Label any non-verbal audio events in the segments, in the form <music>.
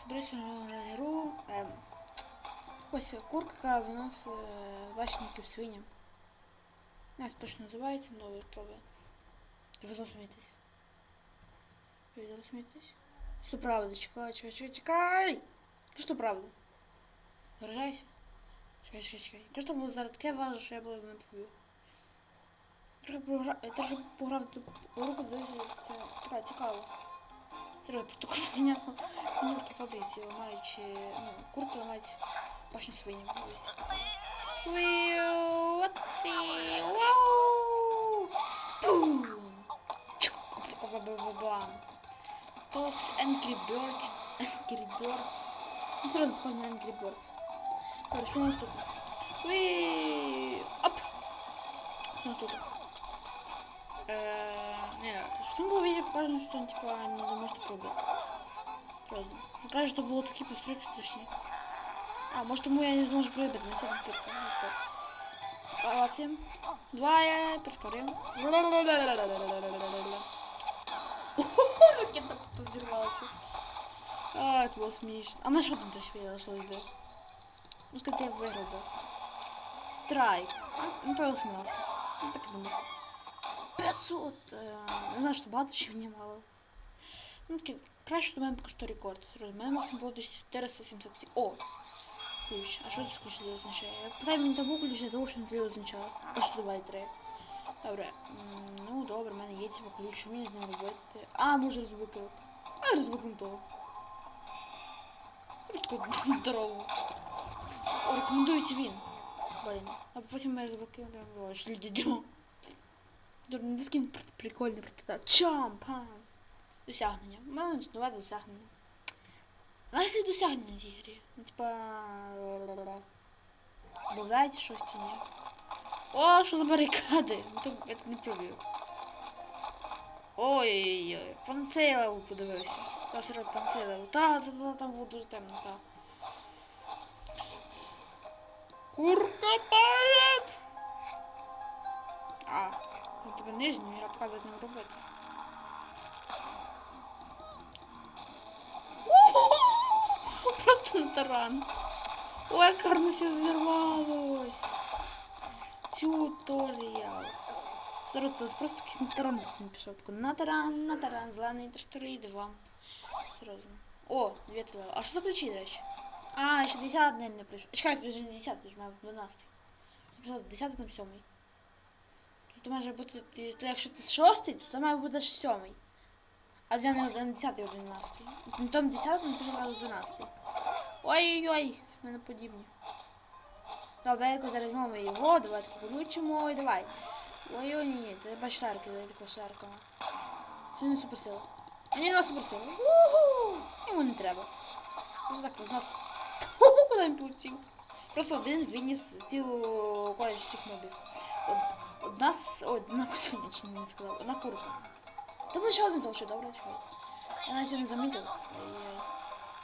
Зберися на. Ем, Ось курка, виносить вачників свиням. Як точно називається, новий пробує. Ви розумієтесь. Ви розумієтесь? Що правда? Чекай, чекай, чекай, чекай! Що правда? Заражайся. Чекай, чекай, чекай. Просто було зараз таке важливо, що я буду не побив. Трохи пограв тут руку, це така. Серйозно, про таку свиня, мені такі фабриці ламаючи, ну, курки ламають башню свині. Talks Angry Birds, Angry Birds. Ну, равно похоже на Angry Birds. Короче, что наступно? Уи! Оп! Что тут? Э, не, что было видео показано, что он типа не думает, что пробил. Сразу. Мне кажется, что было такие постройки страшнее. А, может ему я не зможу прибити на сьогодні пірку. Палаці. Два я прискорим. Ракета позірвалася. А, це було смішно. А ми що там десь вийшло йде? Ну, скажіть, я виграв би. Страйк. А, Ну, то я усунувся. Ну, так і думав. 500. е, Не знаю, що багато чи мені мало. Ну, таки, краще до мене що рекорд. У мене максимум було десь 470. О! Ключ. А що це ключ не означає? Мені там ключ, я забув, що це означає. А що давай треба? Добре. Ну, добре, в мене є типу ключ, що мені з ним робити? А, може розблокувати. А, розблокуємо того. Таку здорову. Рекомендується він. Блін. А потім ми розблокуємо. Що люди йдемо. Добре, не скін прикольний прототип. Чамп, а. Досягнення. У мене нове досягнення. Знаєш ли досягнення в цій грі? Ну, типа... Добавляється щось чи ні? О, що за барикади? Ну, то я не пробив. Ой-ой-ой, панцей левел подивився. Та серед панцей левел. Та, та, та, там було дуже темно, та. Курка палет! А, ну тебе нижній, я показувати не робити. Просто на таран. Ой, як гарно все зірвалось. Тюторіал. Зараз тут просто якийсь на таран не пішов. На таран, на таран, зелений 3 2. Серйозно. О, 9 левел. А що за ключі, до речі? А, ще 10 днів не прийшов. Чекай, тут вже 10, тут ж мав 12. Записав 10 на 7. Тут може бути, то якщо ти 6, то там має бути 7. А я не 10 і 11. На тому 10 не пише 11. Ой-ой-ой, з мене подібні. Добре, якось зараз мовимо його, давай так получимо, і давай. Ой-ой, ні, ні, ти бач шарки, давай таку шарку. Що не суперсила? А ні, на суперсила. Уху! Йому не треба. Ну так, з нас. Ху-ху, Куди він полетів? Просто один виніс цілу коледж всіх мобів. Од- Одна с... Ой, одна косинячна, не сказав, одна курка. Там лише один залишив, добре, чекай. Я навіть не замітив.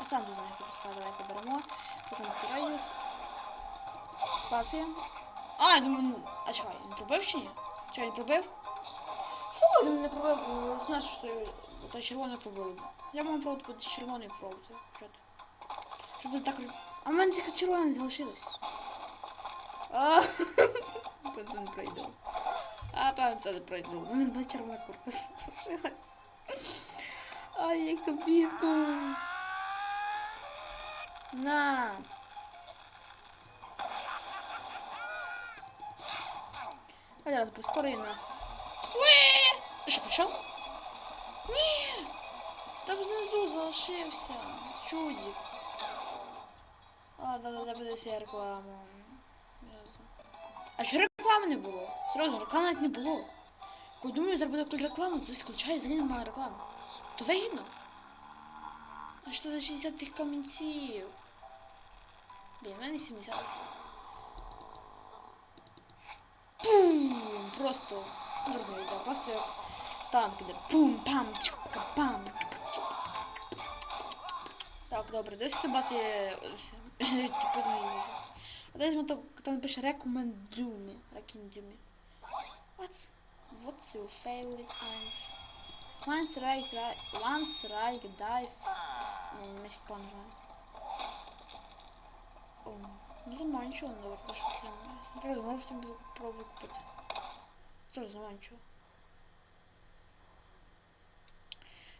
Я сам не знаю, як запускаю, давай поберемо. Потім радіус. Класуємо. А, я думаю, ну, а чекай, він пробив чи ні? Чекай, він пробив? Фу, я думаю, не пробив, бо знаєш, що той червоний пробив. Я можу пробувати буде червоний пробувати. Що ти? Що ти так... А в мене тільки червоний залишилось. А, Певно, не пройду. А, певно, це не пройду. Червона курка залишилась. Ай, як то бідно. На. Одразу прискорює нас. Уе! Ти що, пішов? Ні! Там знизу залишився. Чудик. А, треба запитися рекламу. Ясно. А що реклами не було? Серйозно, реклами навіть не було. Коли думаю, зараз буде коли реклама, то включає, взагалі немає реклами. То вигідно. А що за 60 тих камінців? Блін, в мене 70. Пум! Просто дурний взяв, просто як танк іде. Пум, пам, чука, пам. Так, добре, десь хто бати <laughs> типу змінюється. А десь ми там пише рекомендуми. Kingdom. What? What's your favorite answer? One strike, one strike, dive. Не, не знаю, как он О, ну заманчиво, он давай пошел прям. Смотри, мы всем попробуем купить. Что заманчиво?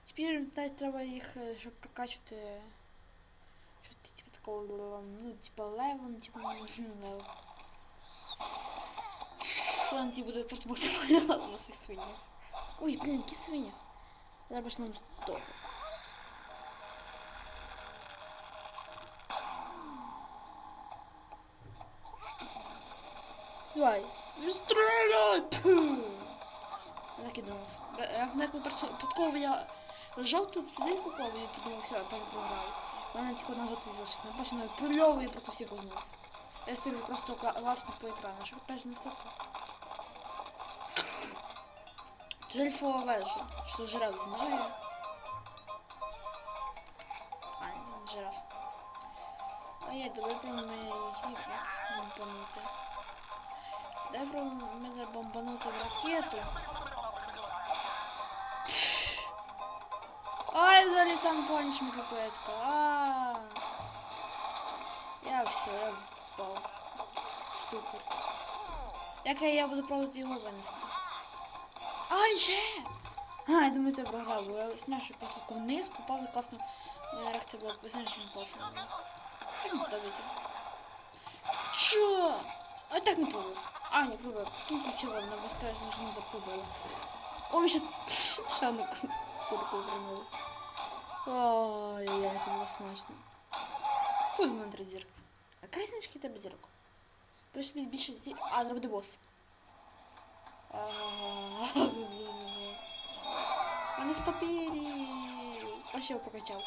Теперь так, треба их, э, чтобы прокачати. Э, что-то типа такого, ну, типа левел, ну, типа <laughs> не левел. Ладно, ті буде просто максимально ладно свині. Ой, блін, які свині. Треба нам стоп. Давай, стріляй! Пу! Я так і думав. Я в неку випадково я лежав тут сюди попав і подумав, все, я перепрограв. У мене тільки одна жовта залишила. Я бачу, навіть прильовує просто всіх вниз. Я стою просто ласно по екрану, щоб краще не стати. Жельфова вежа. Що жираф знає? А, не жираф. А я давай про мене їх бомбанути. Дай про мене бомбанути в ракету. Ай, взагалі сам помніш мікропетка. А. Я все, я впав. Ступор. Як я буду пробувати його винести? Ай, ще! А, я думаю, це програв, я сняв, що просто вниз попав і класно. Моя реакція була ніж пофігу. Так не подобається. Що? А так не пробував. А, не пробував. Ну, нічого, на безпечно, що не запробував. О, <laughs> ще одну курку отримали. Ой, я це було смачно. Фу, думаю, три. А краснички тебе зірок. Краще більше зірок. А, треба буде бос. Вони стопили. Ось його прокачав.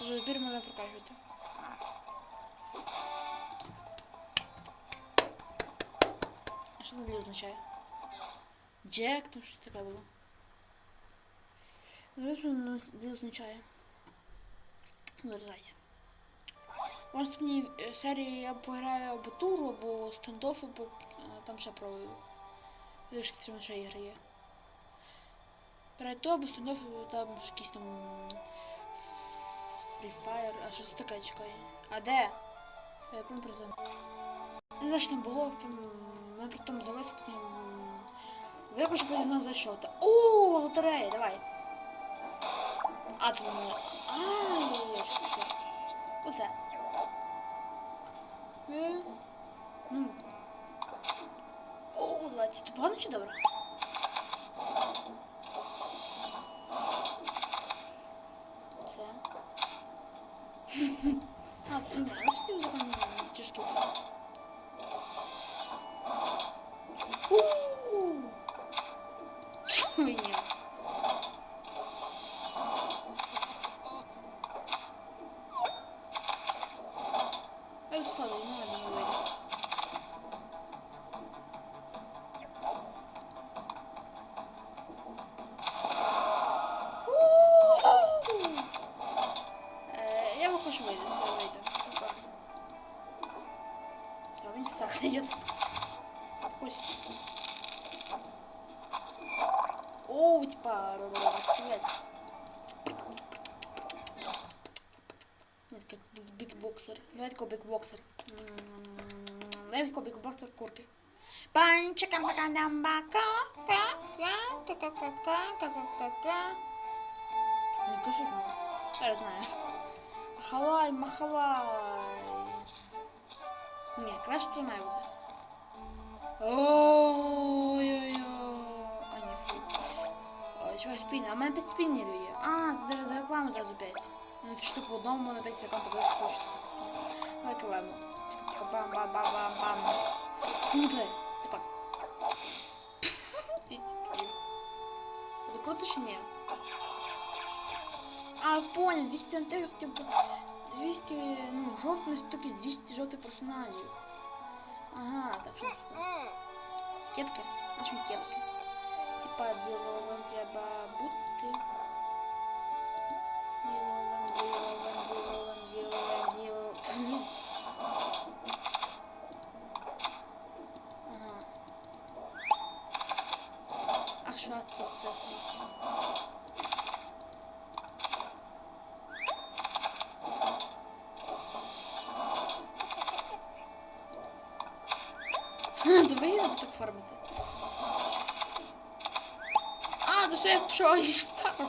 Збір мене прокачувати. А що це означає? Джек, там що таке було? Зараз воно означає. Вирізайся. В наступній е, серії я пограю або туру, або стендоф, або е, там ще пробую. Лишки це наша ігра є. Перед установив там якийсь там Free Fire, а щось таке чекає. А де? Я прям призам. Не ну, знаю, що там було, ми потім зависли, потім... Я хочу признав за що то. О, лотерея, давай. А тут у мене. Ай, Оце. Ну, у 20. Це погано чи добре? Це. <laughs> А, це не нравится тим законом тяжкі. Ууу! Мені. боксер. Дай кубик боксер курки. Панчика бакадамбака. Не кажу. Я знаю. Халай, махалай. Нет, краще тут має бути. Ой-ой-ой. А фу. Ой, чего спіна? А мы мене 5 спінерів є. А, тут даже за рекламу сразу пять. Ну, це что по одному на пять реклам, то просто хочеться. так спінер. Давай киваємо. Типа, типа, бам бам бам бам бам Ти не плей. Типа. Це круто чи ні? А, понял, 200 антих, типу, 200, ну, жовтої штуки, 200 жовтих персонажів. Ага, так що. Кепки? Наші кепки. Типа діловим треба бути. То вигідно так фармити. А, то що я пішов і фарм.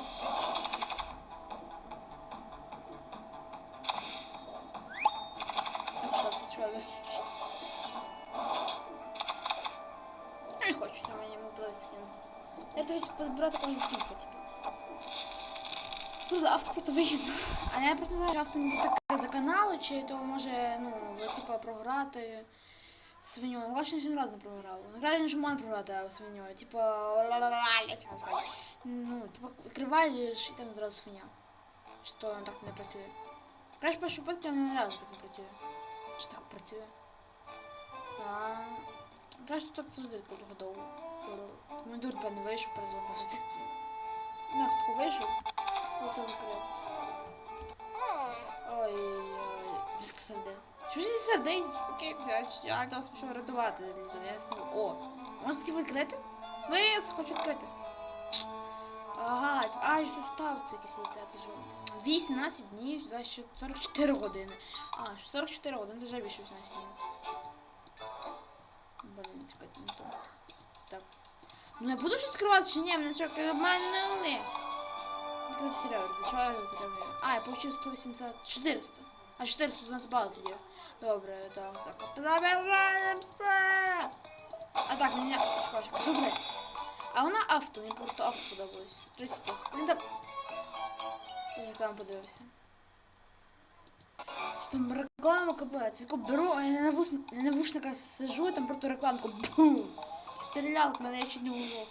Я хочу подбирати кожну скинку, типу. Просто авто просто вигідно. А я просто не знаю, чи авто не таке за каналу, чи то може, ну, ви, типа, програти свиню. Я Ваш ще не раз не програв. Ну, краще, що можна програти свиню. Типа, ла-ла-ла, як це. Ну, типа, відкриваєш і там одразу свиня. Що так не працює. Краще випадки, але не разу так не працює. Чи так працює? Так. Краще так завжди дуже довго. Тому дур, певно, вийшов, перезвонився. Ну, я тако вийшов. Оце закрив. Ой-ой-ой. Без сердець. Що ж зі сердець? Спокійся, я зараз пішов рятувати. Я снів. О, ці відкрити? Плиз, хочу відкрити. Ага, а, що став це якесь яйця. Це ж 18 днів, 20, 44 години. А, 44 години, вже більше 18 днів. Блін, чекайте, не то. Так. Ну я буду щось скривати чи ні? Мене що, обманули? Відкрити серіал, що я тут? А, я получив 180, 400. А 400 занадто багато тоді. Добре, так, так. Забираємося! А так, мене... Чекай, чекай, добре. А вона авто, мені просто авто подобалось. 30. Він там... Я рекламу подивився. Там реклама капець. Я беру, а я на, вус... на навушниках сижу, і там просто рекламку бум! Стрілял, мене я чуть не улов.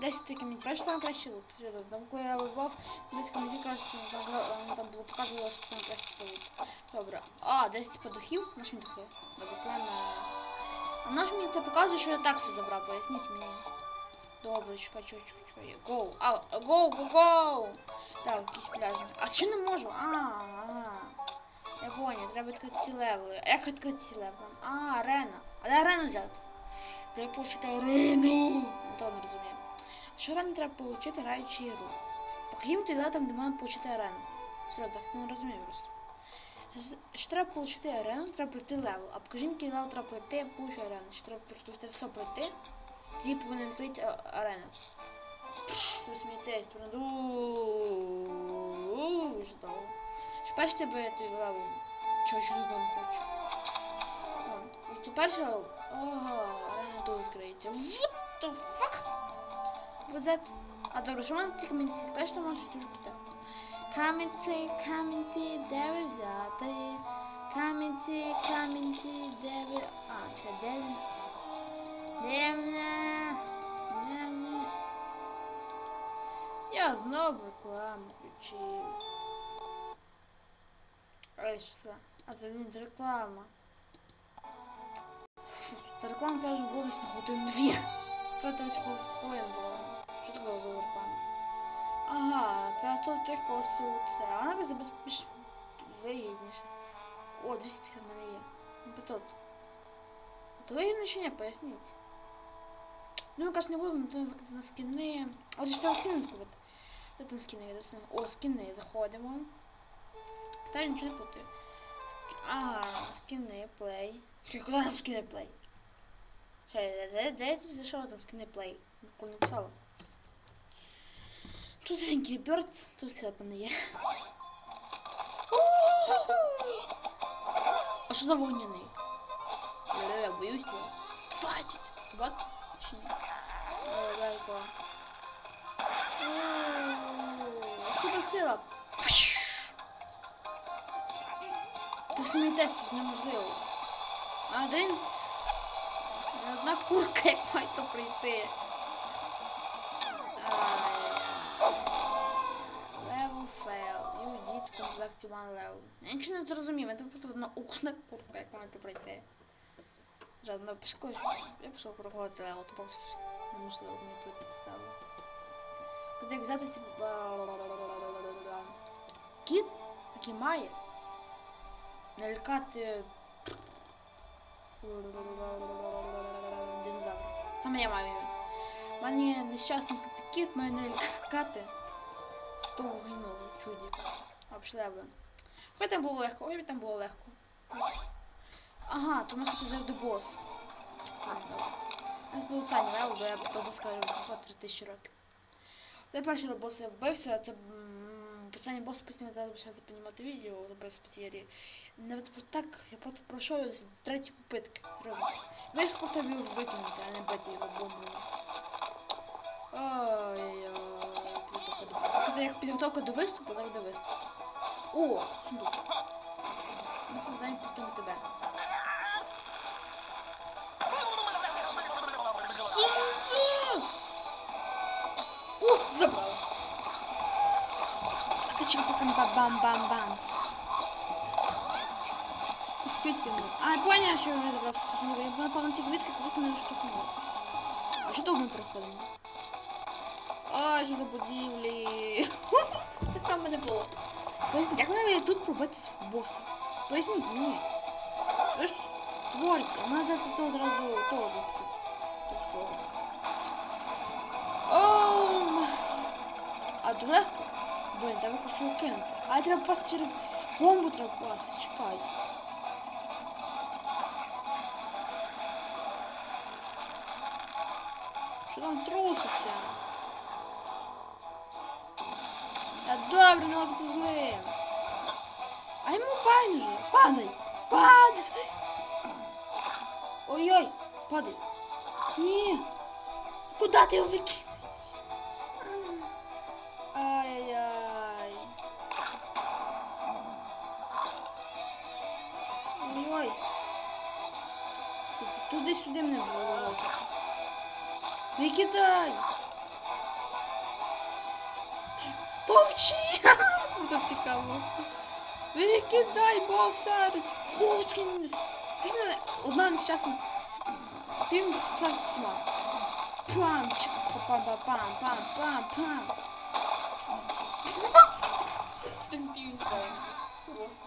10 коментарів. Бачиш, там краще лут. Там? Коли я вибав, 10 коментарів, кажуть, там, там було показувало, що це краще лут. Добре. А, 10 подухів? Наш мені духи. Добре, план. А наш мені це показує, що я таксу забрав, поясніть мені. Добре, чекай, чекай, чекай, чекай. Гоу. А, гоу, гоу, гоу. Так, якісь пляжі. А чи не можу? А, а. Я понял, треба відкрити ці левели. А як відкрити ці левели? А, арена. А де арену взяти? Де почити арену? То не розумію. Що арену треба отримати, граючи ігру? Покажіть тоді там, де можна отримати арену. Все, так не розумію просто. Що треба отримати арену, треба пройти левел. А покажіть, який левел треба пройти, я получу арену. Що треба просто це все пройти, тоді повинен відкрити арену. Що смієтесь? Правда? Дуже довго. Що перше тебе той левел? Чого ще не хочу? О, це перший левел. Ага, тут відкриється. What the fuck? Вот that. А добре, що можна ці камінці? Там може дуже круте. Камінці, камінці, де ви взяти? Камінці, камінці, де ви... А, чекай, де він? Де мене? Де мене? Я знову рекламу включив. Ой, що це? А це він реклама. Та реклама каже, було на годину дві. Проти ось хвилин було. Що таке було реклама? Ага, 500 тих колосу це. А вона якось вигідніше. О, 250 в мене є. Ну, 500. А то вигідно чи ні, поясніть. Ну, ми, кажуть, не будемо, то на скини. А ж там скини закупити. Де там скини? Де скини? О, скини, заходимо. Та нічого не путаю. А, скини, плей. Чекай, куди скини плей? Де, я тут зайшов там скини плей? Коли написала. Тут Angry Birds, тут все пане є. А що за вогняний? Я, боюсь його. Хватить! Вот? Чи ні? О, далеко. Супер сила! Ти смієтесь, це ж неможливо. А один. Одна курка, як має то прийти. Level fail. You did complete one level. Я нічого не зрозумів, я просто одна укна курка, як має то пройти. Жадно пішли, я пішов проходити левел, то що неможливо мені пройти стало. Тут як взяти ці... Кіт, який має налякати динозавра. Саме я маю його. Пані нещасний кіт має не лякати. З того гинуло чуді. Обшлевли. Хай там було легко, ой там було легко. Ага, то можна завжди бос. У нас було левел, бо я того скажу за 3 тисячі років. Це перший бос я вбився, це м, останній бос постійно зараз почав піднімати відео, без серії. Навіть просто так, я просто пройшов з третій попитки. Весь просто його викинути, а не бити його бомбою. Підготовка Це як підготовка до виступу, так до виступу. О, сундук. Ми создаємо на тебе. Качка бам бам бам Квітки не. А, я поняла, що я вже забрав штуку. Я напевно ці квітки, квітки не штукнули. А що довго ми проходимо? А, що за будівлі? <laughs> Так само не було. Поясніть, як тут пробитись в боса? Поясніть мені. Ви ж творите, мене тут одразу того тут. Тут. Оу! А тут легко? Блин, треба якось його кинути. А треба пасти через бомбу треба пасти, чекай. Що там труситься? Та добре, не бути злим. А йому байдуже. Падай! Падай! Ой-ой, падай. Ні. Куда ти його викидаєш? Туди-сюди <laughs> мене було. Викидай! Товчи! Буде цікаво. Викидай, скинь! Можна одна нещасна. Ти справді цими. Пам, пам, пам, пам, пам, пам, пам. Демпів справився з лосом.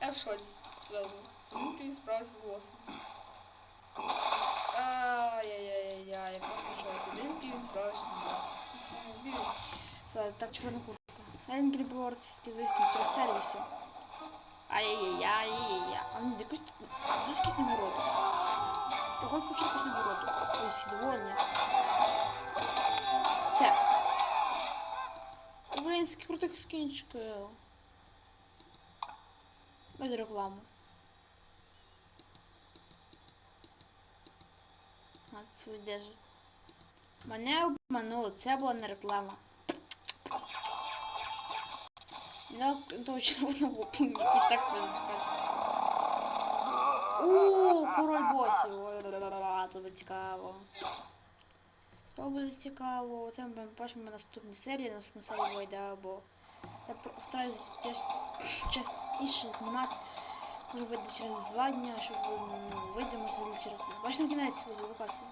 Я в шоці. Зразу. Демпів справився з лосом. я якраз лишилась один півень, справився з нас. Так, червона куртка. Angry Birds, скидвисти, про сервісу. Ай-яй-яй, яй-яй-яй. А не якусь дочки з нагороду. Погон початку з нагороду. Ось, довольня. Це. Українські крутих скінчиків. Е, без рекламу. Твій де? Мене обманули, це була не реклама. Я до червоного пінг, який так не. Ууу, король босів. Буде цікаво. То буде цікаво. Це ми бачимо на наступній серії, наступній серії вийде, або я постараюсь частіше знімати. Воно вийде через два дні, а щоб ну, вийде, може через один. Бачите, кінець буде локації.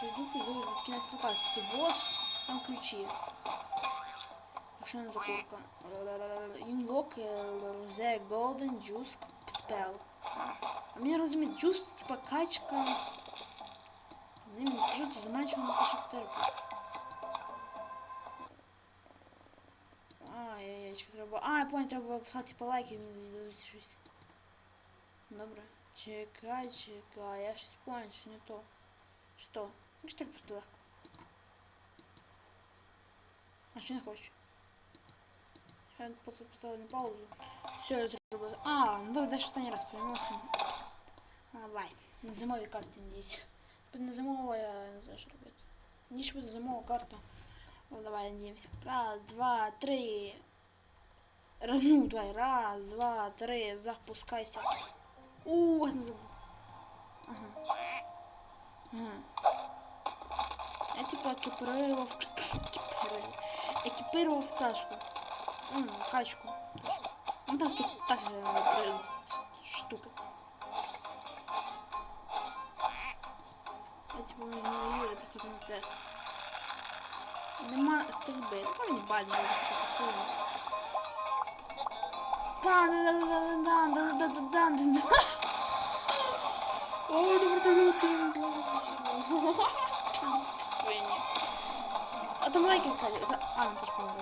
Тобто прийду, прийду, в кінець локації. Це бос, там ключі. Машина закурка. Unlock the golden juice spell. А мені розуміють, juice, типа качка. Мені кажуть, замачувано кашок терпить. терпу. А, яєчко треба. А, я понял, треба писати типа лайки, мені дадуть щось. Добре. Чекай, чекай, я щось понял, що не то. Що? Ну що так просто легко. А що не хочу? Я просто поставлю на паузу. Все, я зробив. А, ну добре, дальше останній раз переносимо. Давай. На зимовій карті надіюсь. На зимова я не знаю, що робити. Ніч буде зимова карта. Ну, давай надіємося. Раз, два, три. Ну, давай. Раз, два, три. Запускайся. У, не забув. Ага. Ага. Я типа екіпірував екіпірував. Екіпірував пташку. М, качку. Ну так, так, же е, три штуки. Я типа не знаю, такий не тест. Нема стрільби. Ну, мені бадно, я Ой, вертолеты. А там лайки стали. А, ну тоже помню.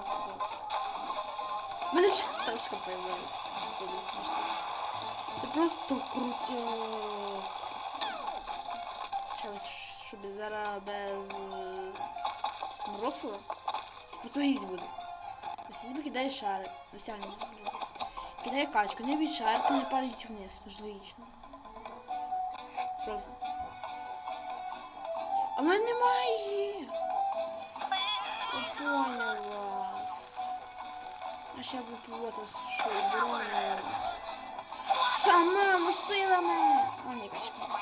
Мене вже ташка появилась. Буде смішно. Це просто круто. Зараз, щоб зараз без морозила. Круто їсть буде. Посиди, покидай шари. Ну, сягні. Кидає качку, не від шарика не падають вниз. Дуже логічно. Просто. А в мене немає. Я понял вас. А ще би пілота що оборони. Самими мене! О, ні, качка.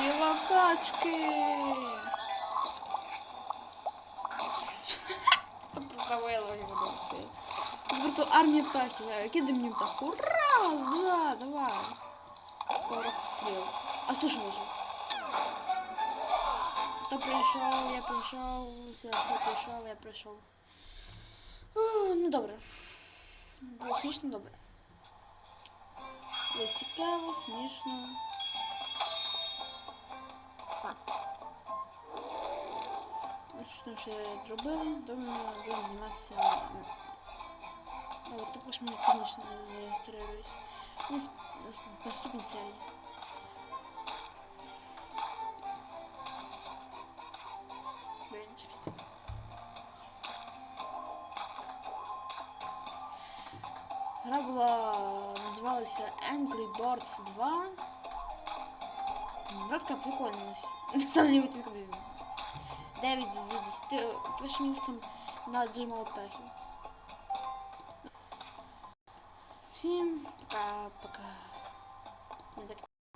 Сила качки. Продавила його доски. Просто армія птахів. Е, Кидай мені птаху. Раз, два, давай. Порох стріл. А хто ж може? Хто прийшов, я прийшов, все, хто прийшов, я прийшов. О, ну добре. Було смішно, добре. Було цікаво, смішно. Ну, Що там ще зробили? Думаю, будемо займатися. О, також мені, звісно, зареєструюсь. Ну, с- с- наступній серії. Гра була називалася Angry Birds 2. Як так прикольно. Останній оцінка десь. 9 здесь 10 прийшов на джимал мало всем пока-пока.